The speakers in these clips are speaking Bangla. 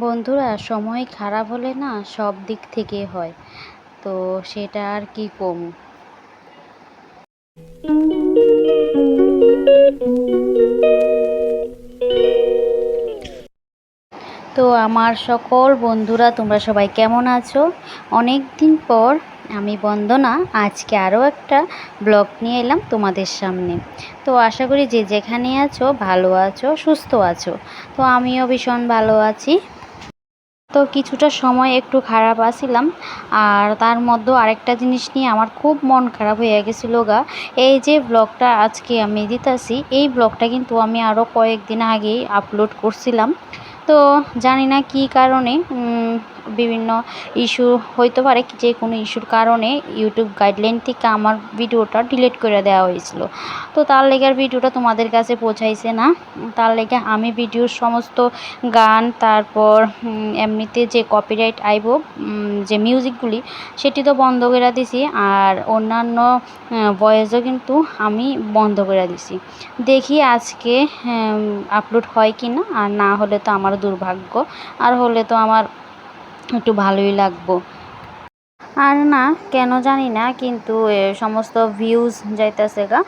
বন্ধুরা, সময় খারাপ হলে না সব দিক থেকে হয়। তো সেটা আর কি কম। তো আমার সকল বন্ধুরা, তোমরা সবাই কেমন আছো? অনেক দিন পর আমি বন্দনা আজকে আরও একটা ব্লগ নিয়ে এলাম তোমাদের সামনে। তো আশা করি যে যেখানে আছো, ভালো আছো, সুস্থ আছো। তো আমিও ভীষণ ভালো আছি। তো কিছুটা সময় একটু খারাপ আসিলাম আর তার মধ্যে আরেকটা জিনিস নিয়ে আমার খুব মন খারাপ হয়ে গেছিল গা। এই যে ব্লগটা আজকে আমি দিতেছি, এই ব্লগটা কিন্তু আমি আরও কয়েকদিন আগেই আপলোড করছিলাম। তো জানি না কি কারণে বিভিন্ন ইস্যু হইতে পারে যে কোনো ইস্যুর কারণে ইউটিউব গাইডলাইন থেকে আমার ভিডিওটা ডিলিট করে দেওয়া হয়েছিল। তো তার লেগে ভিডিওটা তোমাদের কাছে পৌঁছাইছে না। তার লেগে আমি ভিডিওর সমস্ত গান, তারপর এমনিতে যে কপিরাইট আইব যে মিউজিকগুলি সেটি তো বন্ধ করে দিছি। আর অন্যান্য ভয়েসও কিন্তু আমি বন্ধ করে দিছি। দেখি আজকে আপলোড হয় কি না আর না হলে তো আমার দুর্ভাগ্য। আর হলে তো আমার একটু ভালোই লাগবো। আর না, কেন জানি না, কিন্তু সমস্ত ভিউজ যাইতেছে গা,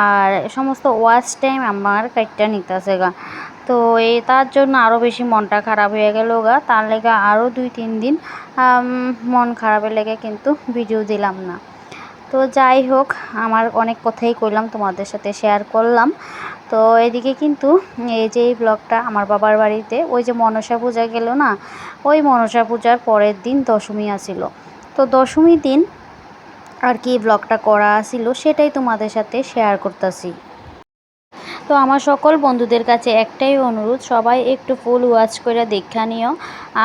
আর সমস্ত ওয়াচ টাইম আমার কাইটটা নিতেছে গা। তো এই তার জন্য আরও বেশি মনটা খারাপ হয়ে গেল গা, তার লেগে আরও দুই তিন দিন মন খারাপের লেগে কিন্তু ভিডিও দিলাম না। তো যাই হোক, আমার অনেক কথাই কইলাম, তোমাদের সাথে শেয়ার করলাম। তো এদিকে কিন্তু এই যে এই ব্লগটা আমার বাবার বাড়িতে, ওই যে মনসা পূজা গেল না, ওই মনসা পূজার পরের দিন দশমী আসিল। তো দশমী দিন আর কি ব্লগটা করা ছিল সেটাই তোমাদের সাথে শেয়ার করতেছি। তো আমার সকল বন্ধুদের কাছে একটাই অনুরোধ, সবাই একটু ফুল ওয়াচ করে দেখা নিও।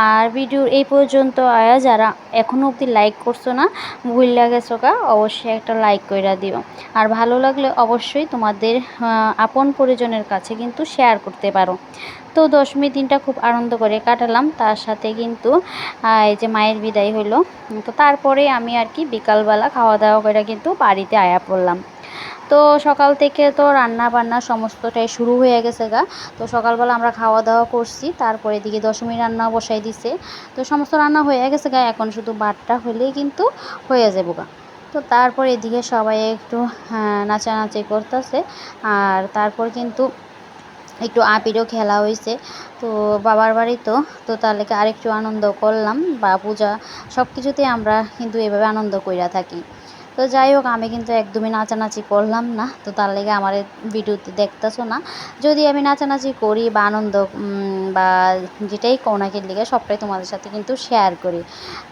আর ভিডিওর এই পর্যন্ত আয়া, যারা এখনও অবধি লাইক করছ না, ভুল লাগে চোকা অবশ্যই একটা লাইক করে দিও। আর ভালো লাগলে অবশ্যই তোমাদের আপন পরিজনের কাছে কিন্তু শেয়ার করতে পারো। তো দশমী দিনটা খুব আনন্দ করে কাটালাম, তার সাথে কিন্তু এই যে মায়ের বিদায় হলো তো তারপরে আমি আর কি বিকালবেলা খাওয়া দাওয়া করে কিন্তু বাড়িতে আয়া পড়লাম। তো সকাল থেকে তো রান্না বান্না সমস্তটাই শুরু হয়ে গেছে গা। তো সকালবেলা আমরা খাওয়া দাওয়া করছি তারপরে এদিকে দশমী রান্না বসাই দিছে। তো সমস্ত রান্না হয়ে গেছে গা এখন শুধু বাটটা হলেই কিন্তু হয়ে যাব গা। তো তারপর এদিকে সবাই একটু হ্যাঁ, নাচানাচি করতেছে। আর তারপর কিন্তু একটু আপিরও খেলা হয়েছে তো বাবার বাড়ি তো তো তার লেগে আরেকটু আনন্দ করলাম। বা পূজা সব কিছুতেই আমরা কিন্তু এভাবে আনন্দ কইরা থাকি। তো যাই হোক, আমি কিন্তু একদমই নাচানাচি করলাম না। তো তার লেগে আমার ভিডিওতে দেখতেছো না। যদি আমি নাচানাচি করি বা আনন্দ বা যেটাই কোনাকের লিগে, সবটাই তোমাদের সাথে কিন্তু শেয়ার করি।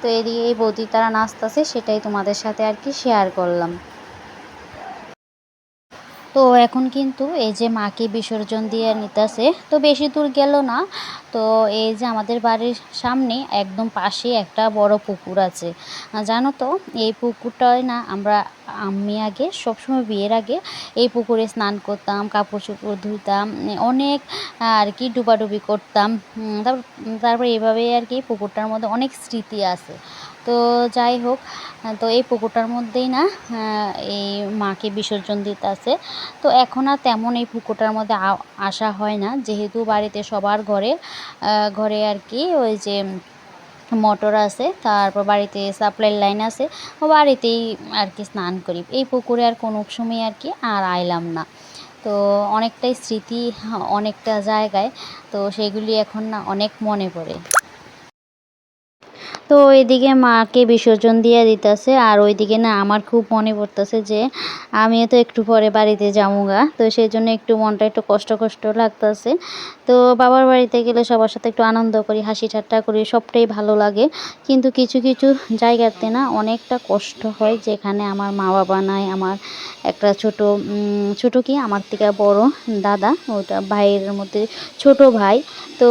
তো এদিকে এই বৌদি তারা নাচতেছে, সেটাই তোমাদের সাথে আর কি শেয়ার করলাম। তো এখন কিন্তু এই যে মাকে বিসর্জন দিয়ে নিতেছে, তো বেশি দূর গেল না। তো এই যে আমাদের বাড়ির সামনে একদম পাশে একটা বড় পুকুর আছে। জানো তো, এই পুকুরটায় না আমরা, আমি আগে, সবসময় বিয়ের আগে এই পুকুরে স্নান করতাম, কাপড় চোপড় ধুইতাম, অনেক আর কি ডুবাডুবি করতাম। তারপর তারপর এভাবেই আর কি পুকুরটার মধ্যে অনেক স্মৃতি আছে। তো যাই হোক, তো এই পুকুরটার মধ্যেই না এই মাকে বিসর্জন দিতে আছে। তো এখন আর তেমন এই পুকুরটার মধ্যে আসা হয় না। যেহেতু বাড়িতে সবার ঘরে ঘরে আর কি ওই যে মোটর আছে, তারপর বাড়িতে সাপ্লাই লাইন আছে বাড়িতেই আর কি স্নান করি। এই পুকুরে আর কোনো সময় আর কি আর আইলাম না। তো অনেকটাই স্মৃতি, অনেকটা জায়গায়, তো সেগুলি এখন না অনেক মনে পড়ে। তো ওইদিকে মাকে বিসর্জন দিয়ে দিতেছে, আর ওইদিকে না আমার খুব মনে পড়তেছে যে আমিও তো একটু পরে বাড়িতে যামুগা। তো সেই জন্য একটু মনটা একটু কষ্ট কষ্ট লাগতেছে। তো বাবার বাড়িতে গেলে সবার সাথে একটু আনন্দ করি, হাসি ঠাট্টা করি, সবটাই ভালো লাগে। কিন্তু কিছু কিছু জায়গাতে না অনেকটা কষ্ট হয়, যেখানে আমার মা বাবা নাই, আমার একটা ছোট ছোট কি, আমার থেকে বড় দাদা, ওটা ভাইয়ের মধ্যে ছোট ভাই। তো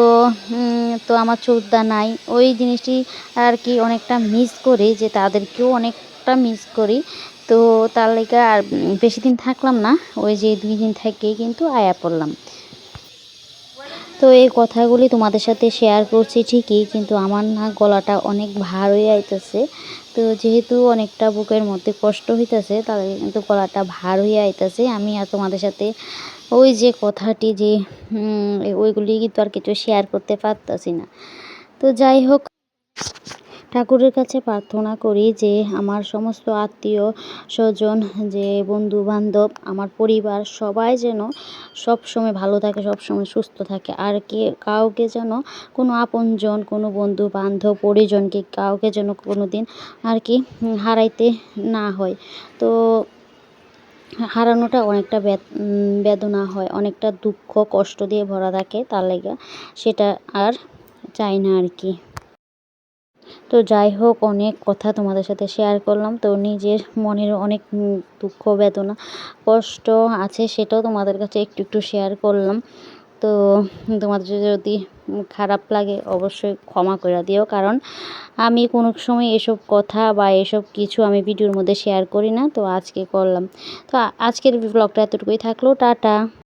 তো আমার চোদ্দা নাই। ওই জিনিসটি আর কি অনেকটা মিস করি, যে তাদেরকেও অনেকটা মিস করি। তো তার লেগে আর বেশি দিন থাকলাম না, ওই যে দুই দিন থেকেই কিন্তু আয়া পড়লাম। তো এই কথাগুলি তোমাদের সাথে শেয়ার করছি ঠিকই, কিন্তু আমার না গলাটা অনেক ভার হয়ে আইতেছে। তো যেহেতু অনেকটা বুকের মধ্যে কষ্ট হইতেছে, তাহলে কিন্তু গলাটা ভার হয়ে আইতেছে। আমি আর তোমাদের সাথে ওই যে কথাটি যে ওইগুলি কিন্তু আর কিছু শেয়ার করতে পারতাছি না। তো যাই হোক। ঠাকুরের কাছে প্রার্থনা করি যে আমার সমস্ত আত্মীয় স্বজন, যে বন্ধু বান্ধব আমার পরিবার সবাই যেন সব সময় ভালো থাকে সব সময় সুস্থ থাকে। আর কে, কাউকে যেন কোনো আপনজন, কোনো বন্ধু বান্ধব পরিজনকে কাউকে যেন কোনো দিন আর কি হারাইতে না হয়। তো হারানোটা অনেকটা বেদনা হয়, অনেকটা দুঃখ, কষ্ট দিয়ে ভরা থাকে তার লেগে। সেটা আর চাই না আর কি। তো যাই হোক, অনেক কথা তোমাদের সাথে শেয়ার করলাম। তো নিজের মনের অনেক দুঃখ, বেদনা, কষ্ট আছে সেটাও তোমাদের কাছে একটু একটু শেয়ার করলাম। তো তোমাদের যদি খারাপ লাগে, অবশ্যই ক্ষমা করে দিও। কারণ আমি কোনো সময় এসব কথা বা এসব কিছু আমি ভিডিওর মধ্যে শেয়ার করি না। তো আজকে করলাম। তো আজকের ব্লগটা এতটুকুই থাকল। টাটা।